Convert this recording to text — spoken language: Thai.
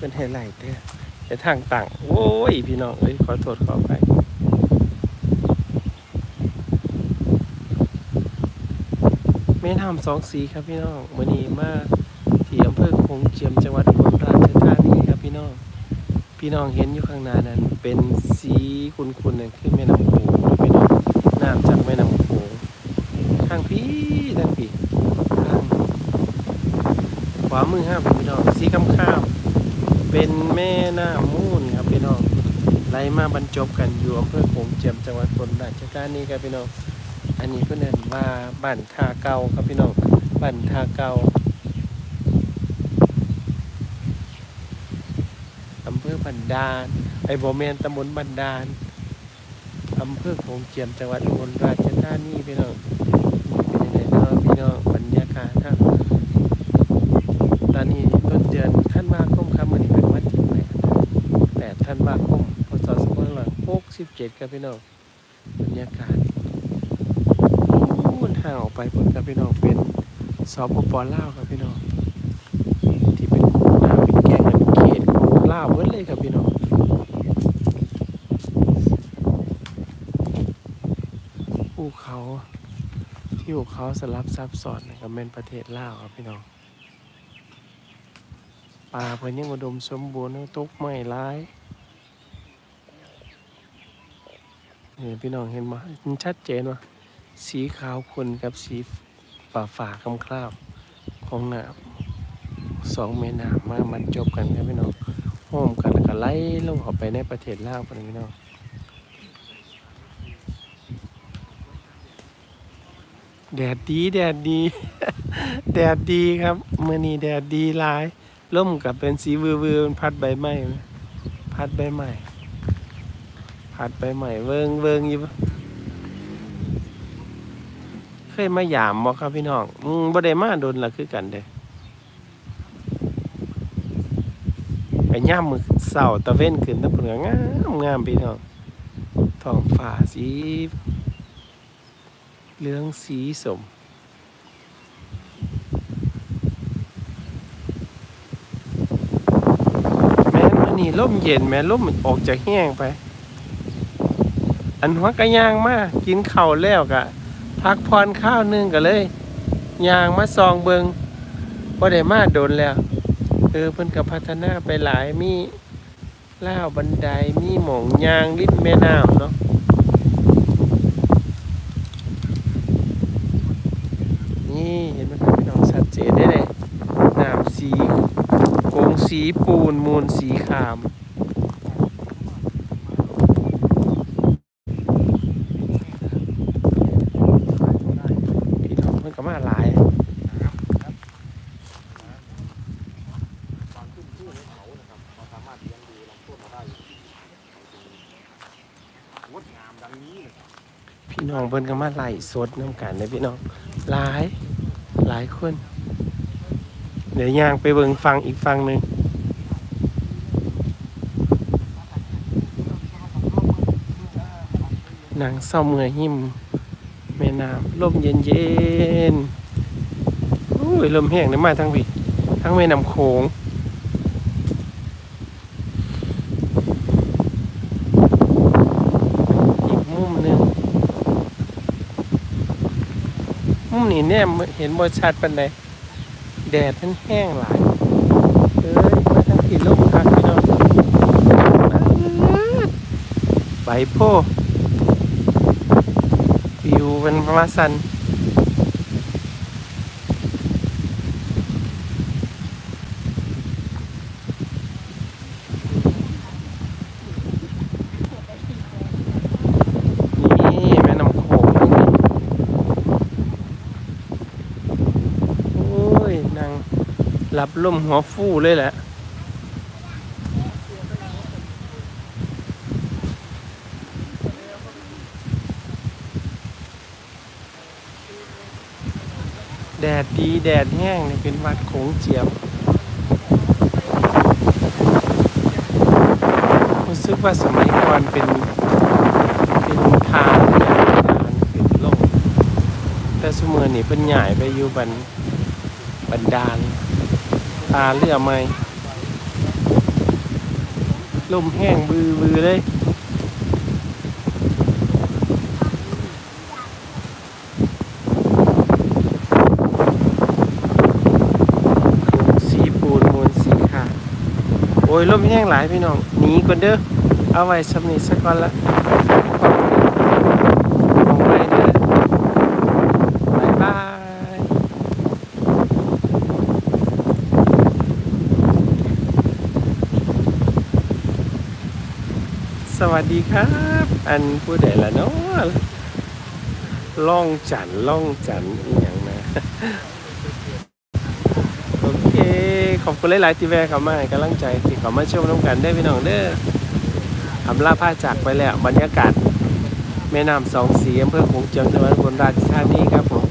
เป็นไฮไลท์เด้อแต่ทางต่าง โอ้ย พี่น้องเอ้ยขอโทษขออภัยแม่น้ำสองสีครับพี่น้องวันนี้มาที่อำเภอคงเจียมจังหวัดอุบลราชธานีครับพี่น้อง พี่น้องเห็นอยู่ข้างหน้านั้น เป็นสีคุณๆนั่นคือแม่น้ำโขงพี่น้องน้ำจากแม่น้ำโขงทางพี่ทางพี่ทางขวามือห้ามพี่น้องสีข้าม เป็นแม่น้ำมูลครับพี่น้องไหลมาบรรจบกันอยู่อำเภอโขงเจียมจังหวัดอุบลราชธานีครับพี่น้องอันนี้เพื่อนเอนว่าบ้านทาเก่าครับพี่น้องบ้านทาเก่าอำเภอบันดาลไอโบแมนตำบลบันดาลอำเภอโขงเจียมจังหวัดอุบลราชธานีพี่น้องนี่เป็นยังไงเนาะพี่น้องบรรยากาศครับตอนนี้ต้นเดือนท่านมาคมครับมันนี้เป็นวันที่แปดแปดท่านมาคมพศสองพันหกสิบ เจ็ดครับพี่น้องบรรยากาศพุ่นห่างออกไปพุ่นครับพี่น้องเป็นสปปลาวครับพี่น้องที่เป็นนาเป็นแกงเป็นเขตของลาวเบิดเลยครับพี่น้องภูเขาที่ภูเขาสลับซับซ้อนนะครับเป็นประเทศลาวครับพี่น้องป่าเพิ่นยังอุดมสมบูรณ์ตกไม้ร้าย นี่พี่น้องเห็นไหมมันชัดเจนว่ะสีขาวขุ่นกับสีฝ่าฝ่าคำคราบของน้ำสองแม่น้ำมามันจบกันครับพี่น้องโฮมกันแล้วก็ไหลลงออกไปในประเทศลาวกันพี่น้องแดดดีแดดดี แดดดีครับเมื่อนี้แดดดีหลายล่มกับเป็นสีวือวือมันพัดใบไม้ไหมพัดใบไม้ พัดใบไม้เวิงเวิงอยู่เคยมาหยามบ่ครับพี่น้องอืมบ่ได้มาโดนละคือกันเด้ไอ้ย่ามมือเสาตะเว้นขึ้นตะเพิ่นก็งามงามพี่น้องท้องฟ้าสีเหลืองสีสมแม่นอันนี้ลมเย็นแม่ลมมันออกจากแห้งไป อันหัวกะย่างมากินข้าวแล้วกะพักพรข้าวนึงก็เลยยางมาซองเบิงว่าได้มาโดนแล้วเออเพิ่นก็พัฒนาไปหลายมีล่าวบันไดมีหมองยางริมแม่น้ำเนาะนี่เห็นไหมครับพี่น้องชัดเจนได้เลยน้ำสีโค้งสีปูนมูลสีขาม พี่น้องเพิ่นก็มาหลาย งดงามดังนี้เลย พี่น้อง เพิ่นก็มาไล่สดน้ำกันเลยพี่น้องหลายหลายคนเดี๋ยวย่างไปเบิ่งฟังอีกฟังหนึ่งนางเศร้าเมื่อยหิมแม่น้ำลมเย็นเย็นๆโอ้ยลมแห้งเลยมาทั้งพี่ทั้งแม่น้ำโขงอีกมุมหนึ่ง มุม นี้เนี่ยเห็นบริชัดปานไดแดดมันแห้งหลายเอ้ยมาทั้งผิดลมคักพี่น้องใบโพวิวเป็นมาสันนแม่น้ำโขงทั้งนี้ โอ้ยนาง รับลมหัวฟูเลยแหละแดดดีแดดแห้งเนี่ยเป็นวัดโขงเจียม รู้สึกว่าสมัยก่อนเป็น เป็นทางเนี่ยเป็นโลก แต่สมือนี่เป็นใหญ่ไปอยู่บันบันดาล พาเรือไม่ลมแห้งบือบือเลยสีปูนมูลสีขาดโอ้ยลมแห้งหลายพี่น้องหนีก่อนเด้อเอาไว้สำนีสักก่อนละมองไปเด้อบายบาย สวัสดีครับ อันผู้ใดละเนาะล่องจันล่องจันอีหยังนะโอเค ขอบคุณหลาย ๆ ที่แวะเข้ามาให้กำลังใจที่เขามาชมน้ำกันได้อพี่น้องเด้อทำลาผ้าจากไปแล้วบรรยากาศ แม่น้ำสองสีอำเภอโขงเจียมจังหวัดอุบลราชธานีครับผม